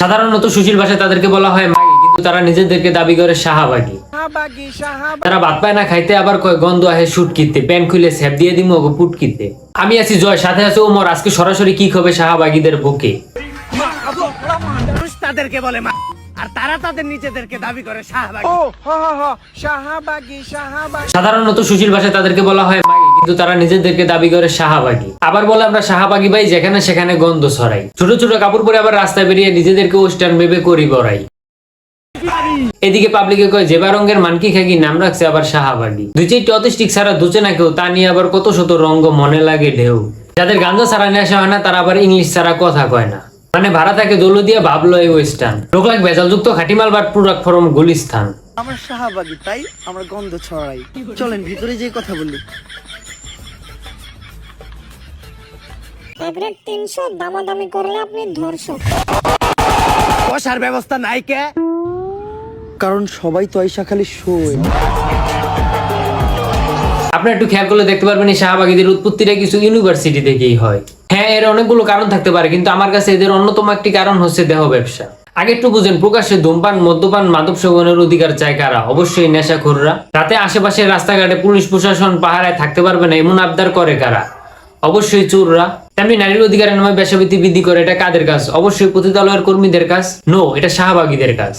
সাধারণত সুশীল ভাষায় তাদেরকে বলা হয় মাগি কিন্তু তারা নিজেদেরকে দাবি করে শাহাবাগী। তারা ভাত পায় না খাইতে আবার কয় গন্ধ আহে শুটকিতে প্যান খুলে স্যাপ দিয়ে দিমু ওগো পুটকিতে। আমি আছি জয় সাথে আছে ওমর আজকে সরাসরি কি হবে শাহাবাগীদের বুকে? তাদেরকে বলে মা আর তারা তাদের নিজেদেরকে দাবি করে সাধারণত সুশীল ভাষায় তাদেরকে বলা হয় কিন্তু তারা নিজেদেরকে দাবি করে শাহাবাগী। আবার বলে আমরা শাহাবাগী ভাই, যেখানে সেখানে গন্ধ ছড়াই। ছোট ছোট কাপড় পরে আবার রাস্তায় বেরিয়ে নিজেদেরকে ওয়েস্টার্ন ভেবে করি বড়াই। এদিকে পাবলিকে কয়, জেবা রঙের মানকি খাকি নাম রাখছে আবার শাহাবাগী। দুই চারটি অতিষ্ঠিক ছাড়া দুচে না কেউ, তা নিয়ে আবার কত শত রঙ্গ মনে লাগে ঢেউ। যাদের গাঞ্জা ছাড়া নেশা হয় না, তারা আবার ইংলিশ ছাড়া কথা কয় না। মানে ভাড়া থাকে দোলো দিয়ে ভাবলো এই ওয়েস্টার্ন। লোক লাগ ভেজালযুক্ত খাটিমাল বাট প্রোডাক্ট ফরম গুলিস্তান আমরা শাহবাগী, তাই আমরা গন্ধ ছড়াই। চলেন, ভিতরে যে কথা বলি। এবারে তিনশো দামাদামি করলে আপনি ধর্ষক বসার ব্যবস্থা নাই কে? কারণ সবাই তো আইসা খালি শোয়। আপনি একটু খেয়াল করলে দেখতে পারবেন এই শাহবাগীদের উৎপত্তিটা কিছু ইউনিভার্সিটি থেকেই হয়। হ্যাঁ এর অনেকগুলো কারণ থাকতে পারে কিন্তু আমার কাছে এদের অন্যতম একটি কারণ হচ্ছে দেহ ব্যবসা। আগে একটু বুঝেন প্রকাশ্যে ধূমপান মদ্যপান মাদক সেবনের অধিকার চায় কারা? অবশ্যই নেশাখোররা। রাতে আশেপাশে রাস্তাঘাটে পুলিশ প্রশাসন পাহারায় থাকতে পারবে না এমন আবদার করে কারা? অবশ্যই চোররা। তেমনি নারীর অধিকারের নামে বেসাবিতি বৃদ্ধি করে, এটা কাদের কাজ? অবশ্যই পতিতালয়ের কর্মীদের কাজ। নো এটা শাহবাগীদের কাজ।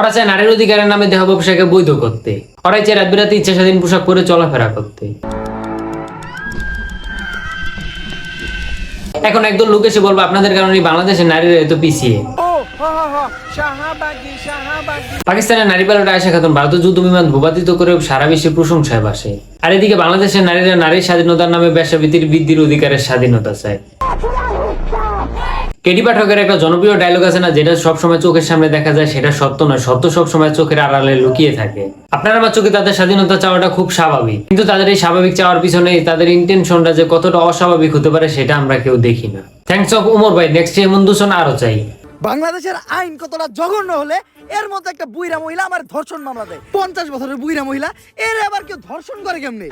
ওরা চায় নারীর অধিকারের নামে দেহ ব্যবসাকে বৈধ করতে। ওরাই চায় রাত ইচ্ছা স্বাধীন পোশাক পরে চলাফেরা করতে। এখন একদল লোক এসে বলব, আপনাদের কারণে বাংলাদেশের নারীরা এত পিছিয়ে। পাকিস্তানের নারী পাইলট আয়সা খাতুন ভারতীয় যুদ্ধ বিমান ভূপাতিত করে সারা বিশ্বে প্রশংসায় বাসে আর এদিকে বাংলাদেশের নারীরা নারীর স্বাধীনতার নামে বেসাবিতির বৃদ্ধির অধিকারের স্বাধীনতা চায়। কেডি পাঠকের একটা জনপ্রিয় ডায়লগ আছে না, যেটা সবসময় চোখের সামনে দেখা যায়, সেটা সত্য নয়। সত্য সবসময় চোখের আড়ালে লুকিয়ে থাকে। আপনার আমার চোখে তাদের স্বাধীনতা চাওয়াটা খুব স্বাভাবিক। কিন্তু তাদের এই স্বাভাবিক চাওয়ার পিছনে তাদের ইন্টেনশনটা যে কতটা অস্বাভাবিক হতে পারে, সেটা আমরা কেউ দেখি না। থ্যাংকস অফ উমর ভাই নেক্সট এমন দূষণ আরও চাই। বাংলাদেশের আইন কতটা জঘন্য হলে এর মধ্যে একটা বুইরা মহিলা আমার ধর্ষণ মামলা দেয়। পঞ্চাশ বছরের বুইরা মহিলা এর আবার কেউ ধর্ষণ করে কেমনে?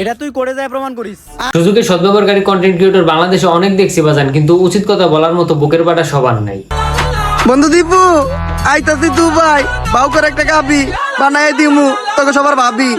এটা তুই করে যায় প্রমাণ করিস। সুযোগের সদ্ব্যবহারকারী কন্টেন্ট ক্রিয়েটর বাংলাদেশে অনেক দেখছি বাজান কিন্তু উচিত কথা বলার মতো বুকের পাটা সবার নাই। বন্ধু দীপু আইতাছি দুবাই বাউ করে একটা গাবি বানাই দিমু তোকে সবার ভাবি।